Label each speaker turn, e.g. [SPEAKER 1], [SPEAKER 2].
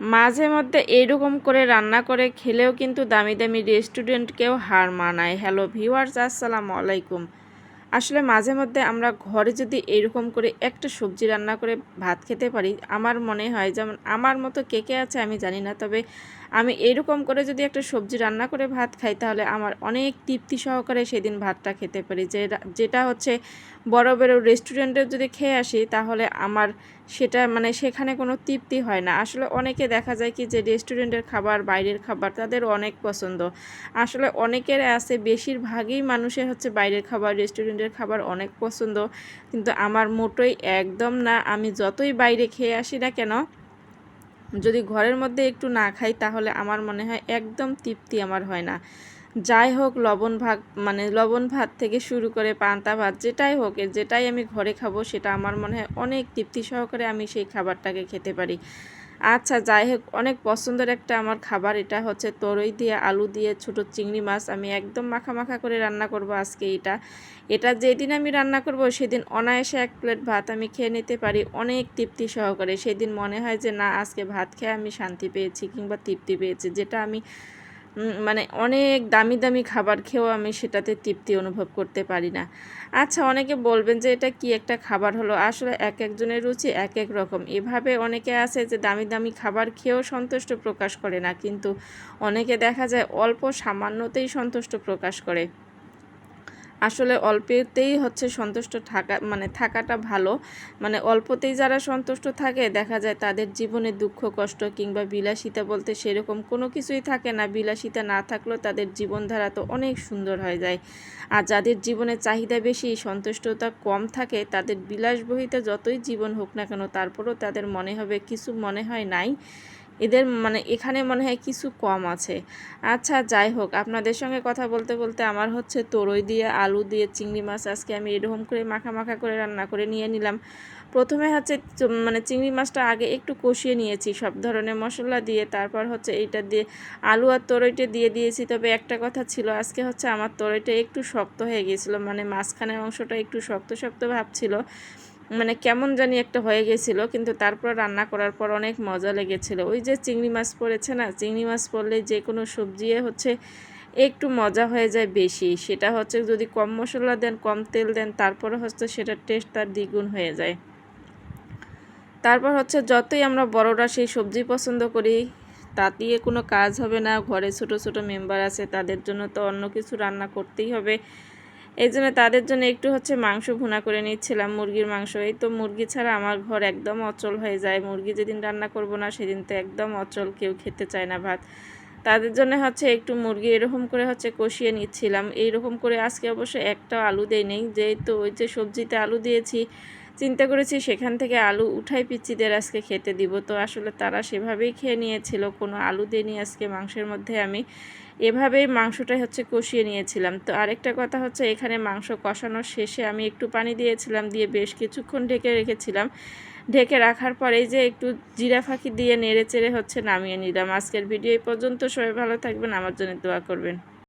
[SPEAKER 1] মাঝে মধ্যে এইরকম করে রান্না করে খেলেও কিন্তু দামি দামি রেস্টুরেন্টকেও হার মানায়। হ্যালো ভিউয়ার্স আসসালামু আলাইকুম। আসলে মাঝে মধ্যে আমরা ঘরে যদি এইরকম করে একটা সবজি রান্না করে ভাত খেতে পারি, আমার মনে হয় যেমন আমার মতো কে কে আছে আমি জানি না। তবে আমি এরকম করে যদি একটা সবজি রান্না করে ভাত খাই, তাহলে আমার অনেক তৃপ্তি সহকারে সেদিন ভাতটা খেতে পারি। যে যেটা হচ্ছে বড় বড় রেস্টুরেন্টে যদি খেয়ে আসি, তাহলে আমার সেটা মানে সেখানে কোনো তৃপ্তি হয় না। আসলে অনেকে দেখা যায় কি যে রেস্টুরেন্টের খাবার, বাইরের খাবার তাদের অনেক পছন্দ। আসলে অনেকের আছে, বেশিরভাগই মানুষের হচ্ছে বাইরের খাবার রেস্টুরেন্টের খাবার অনেক পছন্দ, কিন্তু আমার মোটোই একদম না। আমি যতই বাইরে খেয়ে আসি না কেন, যদি ঘরের মধ্যে একটু না খাই তাহলে আমার মনে হয় একদম তৃপ্তি আমার হয় না। যাই হোক, লবণ ভাগ মানে লবণ ভাত থেকে শুরু করে পান্তা ভাত, যেটাই হোক, যেটাই আমি ঘরে খাব সেটা আমার মনে হয় অনেক তৃপ্তি সহকারে আমি সেই খাবারটাকে খেতে পারি। আচ্ছা যাই হোক অনেক পছন্দের একটা আমার খাবার। এটা হচ্ছে তরই দিয়ে আলু দিয়ে ছোট চিংড়ি মাছ। আমি একদম মাখা মাখা করে রান্না করব আজকে এটা। এটা যেদিন আমি রান্না করব, সেদিন অনায়াসে এক প্লেট ভাত আমি খেয়ে নিতে পারি। অনেক তৃপ্তি সহকারে। সেদিন মনে হয় যে, না, আজকে ভাত খেয়ে আমি শান্তি পেয়েছি কিংবা তৃপ্তি পেয়েছি। যেটা আমি মানে অনেক দামি দামি খাবার খেয়েও আমি সেটাতে তৃপ্তি অনুভব করতে পারি না। আচ্ছা অনেকে বলবেন যে এটা কি একটা খাবার হলো? আসলে এক একজনের রুচি এক এক রকম। এভাবে অনেকে আছে যে দামি দামি খাবার খেয়েও সন্তুষ্ট প্রকাশ করে না, কিন্তু অনেকে দেখা যায় অল্প সামান্যতেই সন্তুষ্ট প্রকাশ করে। আসলে অল্পতেই হচ্ছে সন্তুষ্ট থাকা মানে থাকাটা ভালো। মানে অল্পতেই যারা সন্তুষ্ট থাকে, দেখা যায় তাদের জীবনে দুঃখ, কষ্ট কিংবা বিলাসিতা বলতে সেরকম কোনো কিছুই থাকে না। বিলাসিতা না থাকলেও তাদের জীবনধারা তো অনেক সুন্দর হয়ে যায়। আর যাদের জীবনে চাহিদা বেশি, সন্তুষ্টতা কম থাকে, তাদের বিলাসবহিতা যতই জীবন হোক না কেন, তারপরেও তাদের মনে হবে কিছু মনে হয় নাই। এদের মানে এখানে মনে হয় কিছু কম আছে। আচ্ছা যাই হোক, আপনাদের সঙ্গে কথা বলতে বলতে আমার হচ্ছে তরই দিয়ে, আলু দিয়ে চিংড়ি মাছ আজকে আমি এরকম করে মাখা মাখা করে রান্না করে নিয়ে নিলাম। প্রথমে হচ্ছে মানে চিংড়ি মাছটা আগে একটু কষিয়ে নিয়েছি সব ধরনের মশলা দিয়ে, তারপর হচ্ছে এইটা দিয়ে আলু আর তরইটা দিয়ে দিয়েছি। তবে একটা কথা ছিল, আজকে হচ্ছে আমার তরইটা একটু শক্ত হয়ে গিয়েছিল মানে মাঝখানের অংশটা একটু শক্ত শক্ত ভাব ছিল। মানে কেমন জানি একটা হয়ে গেছিল, কিন্তু তারপর রান্না করার পর অনেক মজা লেগেছিলো। ওই যে চিংড়ি মাছ পড়েছে না, চিংড়ি মাছ পড়লে যে কোনো সবজি হচ্ছে একটু মজা হয়ে যায় বেশি। সেটা হচ্ছে যদি কম মশলা দেন, কম তেল দেন, তারপরে হচ্ছে সেটার টেস্ট তার দ্বিগুণ হয়ে যায়। তারপর হচ্ছে যতই আমরা বড়রা সেই সবজি পছন্দ করি তা দিয়ে কোনো কাজ হবে না। ঘরে ছোট ছোট মেম্বার আছে, তাদের জন্য তো অন্য কিছু রান্না করতেই হবে। এই জন্য তাদের জন্য একটু হচ্ছে মাংস ভুনা করে নিচ্ছিলাম, মুরগির মাংস। এই তো মুরগি ছাড়া আমার ঘর একদম অচল হয়ে যায়। মুরগি যেদিন রান্না করব না, সেদিন তো একদম অচল, কেউ খেতে চায় না ভাত। তাদের জন্য হচ্ছে একটু মুরগি এরকম করে হচ্ছে কষিয়ে নিচ্ছিলাম। এইরকম করে আজকে অবশ্য একটা আলু দেয় নেই, যেহেতু ওই যে সবজিতে আলু দিয়েছি, চিন্তা করেছি সেখান থেকে আলু উঠাই পিচ্ছিদের আজকে খেতে দিব। তো আসলে তারা সেভাবেই খেয়ে নিয়েছিল, কোনো আলু দিইনি আজকে মাংসের মধ্যে আমি। এভাবেই মাংসটা হচ্ছে কষিয়ে নিয়েছিলাম। তো আরেকটা কথা হচ্ছে, এখানে মাংস কষানোর শেষে আমি একটু পানি দিয়েছিলাম, দিয়ে বেশ কিছুক্ষণ ঢেকে রেখেছিলাম। ঢেকে রাখার পরেই যে একটু জিরা ফাঁকি দিয়ে নেড়ে চেড়ে হচ্ছে নামিয়ে নিলাম। আজকের ভিডিও এই পর্যন্ত। সবাই ভালো থাকবেন, আমার জন্য দোয়া করবেন।